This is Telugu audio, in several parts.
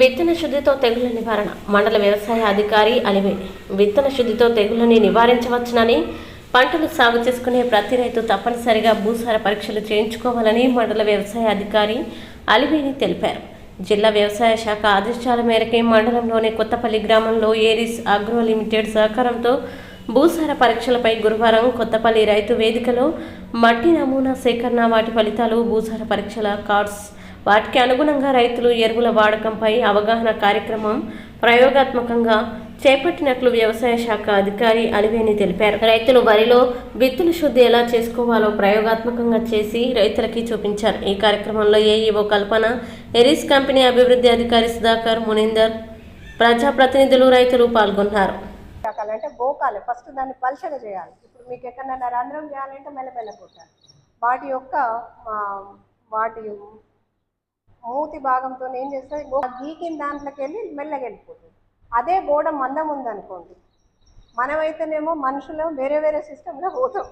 విత్తన శుద్ధితో తెగుల నివారణ. మండల వ్యవసాయ అధికారి అలివే. విత్తన శుద్ధితో తెగులని నివారించవచ్చునని పంటలు సాగు చేసుకునే ప్రతి రైతు తప్పనిసరిగా భూసార పరీక్షలు చేయించుకోవాలని మండల వ్యవసాయ అధికారి అలివేని తెలిపారు. జిల్లా వ్యవసాయ శాఖ ఆదేశాల మేరకే మండలంలోని కొత్తపల్లి గ్రామంలో ఏరిస్ అగ్రో లిమిటెడ్ సహకారంతో భూసార పరీక్షలపై గురువారం కొత్తపల్లి రైతు వేదికలో మట్టి నమూనా సేకరణ వాటి ఫలితాలు భూసార పరీక్షల కార్డ్స్ వాటికి అనుగుణంగా రైతులు ఎరువుల వాడకంపై అవగాహన కార్యక్రమం ప్రయోగాత్మకంగా చేపట్టినట్లు వ్యవసాయ శాఖ అధికారి అలివేని తెలిపారు. రైతులు వరిలో విత్తుల శుద్ధి ఎలా చేసుకోవాలో ప్రయోగాత్మకంగా చేసి రైతులకి చూపించారు. ఈ కార్యక్రమంలో ఏఈఓ కల్పన ఎరిస్ కంపెనీ అభివృద్ధి అధికారి సుధాకర్ మునీందర్ ప్రజాప్రతినిధులు రైతులు పాల్గొన్నారు. అంటే బోకాలి ఫస్ట్ దాన్ని పల్చగా చేయాలి. ఇప్పుడు మీకు ఎక్కడన్నా రంధ్రం చేయాలంటే మెల్లమెల్ల కొట్టాలి వాటి యొక్క వాటి మూతి భాగంతో ఏం చేస్తుంది గీకిన దాంట్లోకి వెళ్ళి మెల్లగా వెళ్ళిపోతుంది అదే గోడ మందం ఉందనుకోండి. మనమైతేనేమో మనుషులు వేరే వేరే సిస్టంలో పోతాం.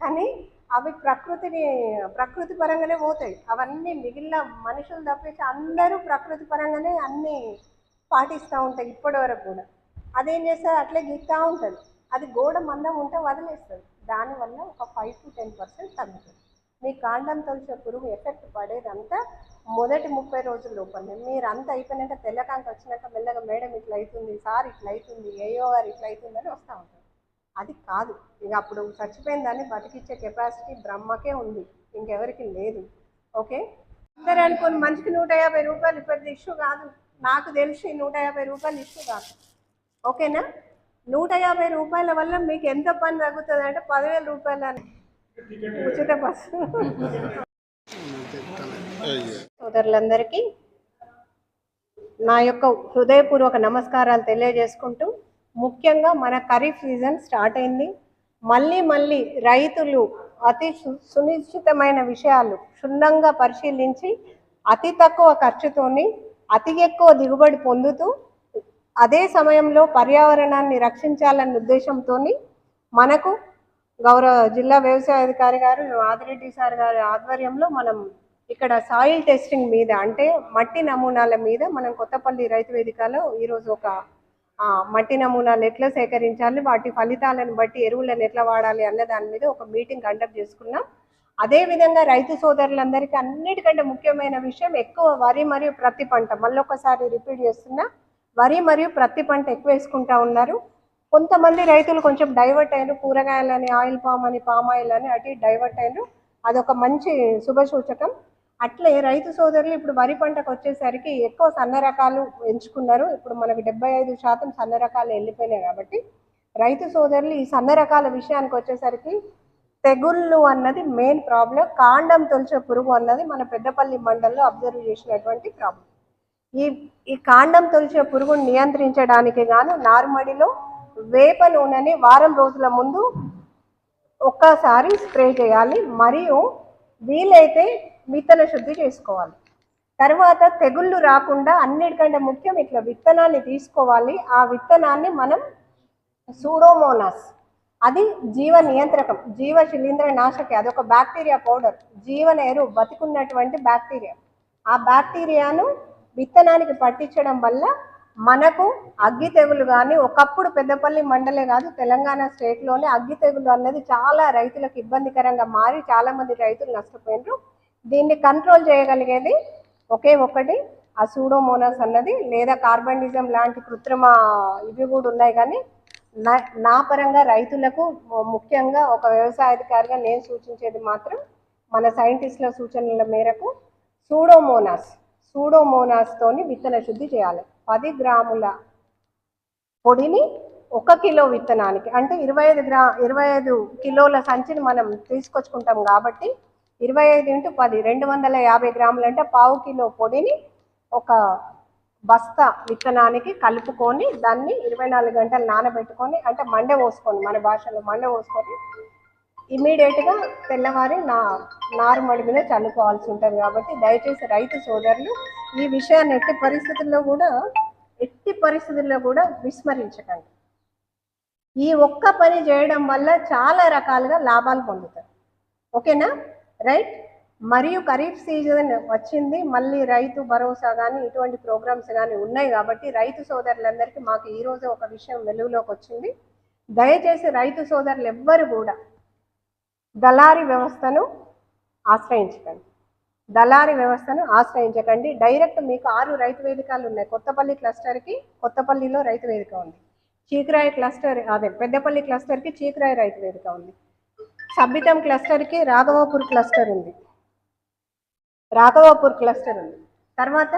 కానీ అవి ప్రకృతిని ప్రకృతి పరంగానే పోతాయి. అవన్నీ మిగిలిన మనుషులు తప్పించి అందరూ ప్రకృతి పరంగానే అన్నీ పాటిస్తూ ఉంటాయి ఇప్పటి వరకు కూడా. అదేం చేస్తుంది? అట్లే గీక్తా ఉంటుంది. అది గోడ మందం ఉంటే వదిలేస్తుంది. దానివల్ల ఒక ఫైవ్ టు టెన్ పర్సెంట్ తగ్గుతుంది. మీ కాండం తొలిచే పురుగు ఎఫెక్ట్ పడేదంతా మొదటి ముప్పై రోజుల లోపలనే మీరు అంతా అయిపోయినాక తెల్లకాంక వచ్చినాక మెల్లగా మేడం ఇట్లా అవుతుంది సార్ ఇట్లా అవుతుంది ఏయో గారు ఇట్లా అవుతుంది అని వస్తూ ఉంటారు. అది కాదు. ఇక అప్పుడు చచ్చిపోయిన దాన్ని బతికిచ్చే కెపాసిటీ బ్రహ్మకే ఉంది. ఇంకెవరికి లేదు. ఓకే? అందరూ అనుకోని మనిషికి నూట యాభై రూపాయలు ఇప్పటిది ఇష్యూ కాదు. నాకు తెలిసి నూట యాభై రూపాయలు ఇష్యూ కాదు. ఓకేనా? నూట యాభై రూపాయల వల్ల మీకు ఎంత పని తగ్గుతుంది అంటే పదివేల రూపాయల ఉచిత బస్సు సోదరులందరికీ నా యొక్క హృదయపూర్వక నమస్కారాలు తెలియజేసుకుంటూ ముఖ్యంగా మన ఖరీఫ్ సీజన్ స్టార్ట్ అయింది. మళ్ళీ మళ్ళీ రైతులు అతి సు- సునిశ్చితమైన విషయాలు క్షుణ్ణంగా పరిశీలించి అతి తక్కువ ఖర్చుతోని అతి ఎక్కువ దిగుబడి పొందుతూ అదే సమయంలో పర్యావరణాన్ని రక్షించాలన్న ఉద్దేశంతో మనకు గౌరవ జిల్లా వ్యవసాయ అధికారి గారు ఆదిరెడ్డి సార్ గారి ఆధ్వర్యంలో మనం ఇక్కడ సాయిల్ టెస్టింగ్ మీద అంటే మట్టి నమూనాల మీద మనం కొత్తపల్లి రైతు వేదికలో ఈరోజు ఒక మట్టి నమూనాలు ఎట్లా సేకరించాలి వాటి ఫలితాలను బట్టి ఎరువులను ఎట్లా వాడాలి అన్న దాని మీద ఒక మీటింగ్ కండక్ట్ చేసుకున్నాం. అదే విధంగా రైతు సోదరులందరికీ అన్నిటికంటే ముఖ్యమైన విషయం ఎక్కువ వరి మరియు ప్రతి పంట. మళ్ళొకసారి రిపీట్ చేస్తున్నా వరి మరియు ప్రతి పంట ఎక్కువ వేసుకుంటా ఉన్నారు. కొంతమంది రైతులు కొంచెం డైవర్ట్ అయినారు కూరగాయలని ఆయిల్ పామ్ అని పామ్ ఆయిల్ అని అటు డైవర్ట్ అయినారు. అదొక మంచి శుభ సూచకం. అట్లే రైతు సోదరులు ఇప్పుడు వరి పంటకు వచ్చేసరికి ఎక్కువ సన్న రకాలు ఎంచుకున్నారు. ఇప్పుడు మనకు డెబ్బై ఐదు శాతం సన్న రకాలు వెళ్ళిపోయినాయి కాబట్టి రైతు సోదరులు ఈ సన్న రకాల విషయానికి వచ్చేసరికి తెగుళ్ళు అన్నది మెయిన్ ప్రాబ్లం కాండం తొలిచే పురుగు అన్నది మన పెద్దపల్లి మండలంలో అబ్జర్వ్ చేసినటువంటి ప్రాబ్లం ఈ ఈ కాండం తొలిచే పురుగును నియంత్రించడానికి గాను నార్మడిలో వేప నూనెని వారం రోజుల ముందు ఒక్కసారి స్ప్రే చేయాలి మరియు వీలైతే విత్తన శుద్ధి చేసుకోవాలి. తర్వాత తెగుళ్ళు రాకుండా అన్నిటికంటే ముఖ్యం ఇట్లా విత్తనాన్ని తీసుకోవాలి. ఆ విత్తనాన్ని మనం సూడోమోనాస్ అది జీవ నియంత్రకం జీవ శిలీంద్ర నాశకి అదొక బ్యాక్టీరియా పౌడర్ జీవన ఎరువు బతికున్నటువంటి బ్యాక్టీరియా. ఆ బ్యాక్టీరియాను విత్తనానికి పట్టించడం వల్ల మనకు అగ్గి తెగులు కానీ ఒకప్పుడు పెద్దపల్లి మండలే కాదు తెలంగాణ స్టేట్లోనే అగ్గి తెగులు అన్నది చాలా రైతులకు ఇబ్బందికరంగా మారి చాలా మంది రైతులు నష్టపోయినారు. దీన్ని కంట్రోల్ చేయగలిగేది ఒకే ఒకటి ఆ సూడోమోనాస్ అన్నది. లేదా కార్బన్డిజం లాంటి కృత్రిమ ఇవి కూడా ఉన్నాయి కానీ నా నా పరంగా రైతులకు ముఖ్యంగా ఒక వ్యవసాయ అధికారిగా నేను సూచించేది మాత్రం మన సైంటిస్టుల సూచనల మేరకు సూడోమోనాస్ సూడోమోనాస్తోని విత్తన శుద్ధి చేయాలి. పది గ్రాముల పొడిని ఒక కిలో విత్తనానికి అంటే ఇరవై ఐదు గ్రా ఇరవై ఐదు కిలోల సంచిని మనం తీసుకొచ్చుకుంటాం కాబట్టి ఇరవై ఐదు ఇంటూ పది రెండు వందల యాభై గ్రాములు అంటే పావు కిలో పొడిని ఒక బస్తా విత్తనానికి కలుపుకొని దాన్ని ఇరవై నాలుగు గంటలు నానబెట్టుకొని అంటే మండ పోసుకొని మన భాషలో మండ పోసుకొని ఇమీడియట్గా తెల్లవారి నా నారుమడి మీద చల్లుకోవాల్సి ఉంటుంది కాబట్టి దయచేసి రైతు సోదరులు ఈ విషయాన్ని ఎట్టి పరిస్థితుల్లో కూడా ఎట్టి పరిస్థితుల్లో కూడా విస్మరించకండి. ఈ ఒక్క పని చేయడం వల్ల చాలా రకాలుగా లాభాలు పొందుతారు. ఓకేనా? రైట్? మరియు ఖరీఫ్ సీజన్ వచ్చింది మళ్ళీ రైతు భరోసా కానీ ఇటువంటి ప్రోగ్రామ్స్ కానీ ఉన్నాయి కాబట్టి రైతు సోదరులందరికీ మాకు ఈరోజు ఒక విషయం వెలుగులోకి వచ్చింది. దయచేసి రైతు సోదరులు ఎవ్వరు కూడా దళారి వ్యవస్థను ఆశ్రయించకండి. దళారి వ్యవస్థను ఆశ్రయించకండి. డైరెక్ట్ మీకు ఆరు రైతు వేదికలు ఉన్నాయి. కొత్తపల్లి క్లస్టర్కి కొత్తపల్లిలో రైతు వేదిక ఉంది. చీకరాయి క్లస్టర్ అదే పెద్దపల్లి క్లస్టర్కి చీకురాయి రైతు వేదిక ఉంది. సబ్బితం క్లస్టర్కి రాఘవాపూర్ క్లస్టర్ ఉంది. రాఘవాపూర్ క్లస్టర్ ఉంది. తర్వాత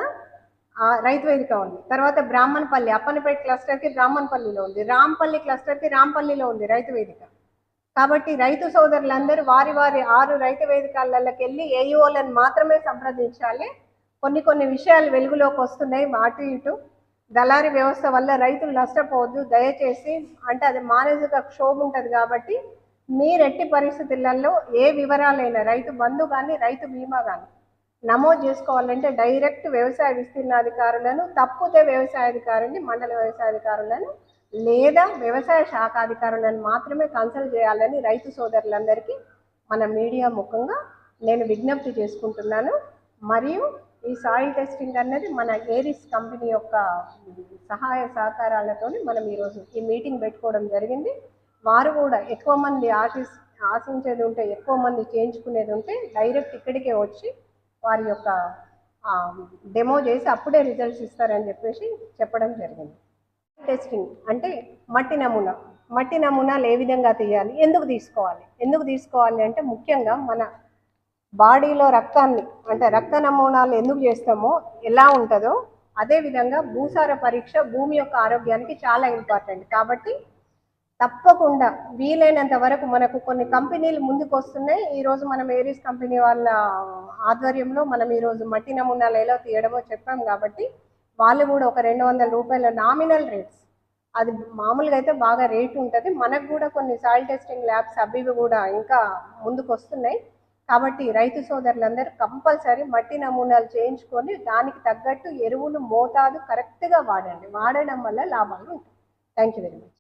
రైతు వేదిక ఉంది. తర్వాత బ్రాహ్మణపల్లి అప్పనపేట క్లస్టర్కి బ్రాహ్మణపల్లిలో ఉంది. రాంపల్లి క్లస్టర్కి రాంపల్లిలో ఉంది రైతు వేదిక. కాబట్టి రైతు సోదరులందరూ వారి వారి ఆరు రైతు వేదికలకి వెళ్ళి ఏఈఓలను మాత్రమే సంప్రదించాలి. కొన్ని కొన్ని విషయాలు వెలుగులోకి వస్తున్నాయి. అటు ఇటు దళారీ వ్యవస్థ వల్ల రైతులు నష్టపోవద్దు. దయచేసి అంటే అది మానసిక క్షోభ ఉంటుంది కాబట్టి మీరెట్టి పరిస్థితులలో ఏ వివరాలైనా రైతు బంధు కానీ రైతు బీమా కానీ నమోదు చేసుకోవాలంటే డైరెక్ట్ వ్యవసాయ విస్తీర్ణాధికారులను తప్పితే వ్యవసాయాధికారుని మండల వ్యవసాయ అధికారులను లేదా వ్యవసాయ శాఖ అధికారులను మాత్రమే కన్సల్ట్ చేయాలని రైతు సోదరులందరికీ మన మీడియా ముఖంగా నేను విజ్ఞప్తి చేసుకుంటున్నాను. మరియు ఈ సాయిల్ టెస్టింగ్ అన్నది మన ఏరిస్ కంపెనీ యొక్క సహాయ సహకారాలతో మనం ఈరోజు ఈ మీటింగ్ పెట్టుకోవడం జరిగింది. వారు కూడా ఎక్కువ మంది ఆశిస్ ఆశించేది ఉంటే ఎక్కువ మంది చేయించుకునేది ఉంటే డైరెక్ట్ ఇక్కడికే వచ్చి వారి యొక్క డెమో చేసి అప్పుడే రిజల్ట్స్ ఇస్తారని చెప్పేసి చెప్పడం జరిగింది. టెస్టింగ్ అంటే మట్టి నమూనా. మట్టి నమూనాలు ఏ విధంగా తీయాలి? ఎందుకు తీసుకోవాలి? ఎందుకు తీసుకోవాలి అంటే ముఖ్యంగా మన బాడీలో రక్తాన్ని అంటే రక్త నమూనాలు ఎందుకు చేస్తామో ఎలా ఉంటుందో అదేవిధంగా భూసార పరీక్ష భూమి యొక్క ఆరోగ్యానికి చాలా ఇంపార్టెంట్ కాబట్టి తప్పకుండా వీలైనంత వరకు మనకు కొన్ని కంపెనీలు ముందుకు వస్తున్నాయి. ఈరోజు మనం ఏరీస్ కంపెనీ వాళ్ళ ఆధ్వర్యంలో మనం ఈరోజు మట్టి నమూనాలు ఎలా తీయడమో చెప్పాం కాబట్టి వాళ్ళు కూడా ఒక రెండు వందల రూపాయల నామినల్ రేట్స్ అది మామూలుగా అయితే బాగా రేటు ఉంటుంది. మనకు కూడా కొన్ని సాయిల్ టెస్టింగ్ ల్యాబ్స్ అవి ఇవి కూడా ఇంకా ముందుకు వస్తున్నాయి. కాబట్టి రైతు సోదరులందరూ కంపల్సరీ మట్టి నమూనాలు చేయించుకొని దానికి తగ్గట్టు ఎరువులు మోతాదు కరెక్ట్గా వాడండి. వాడడం వల్ల లాభాలు ఉంటాయి. Thank you very much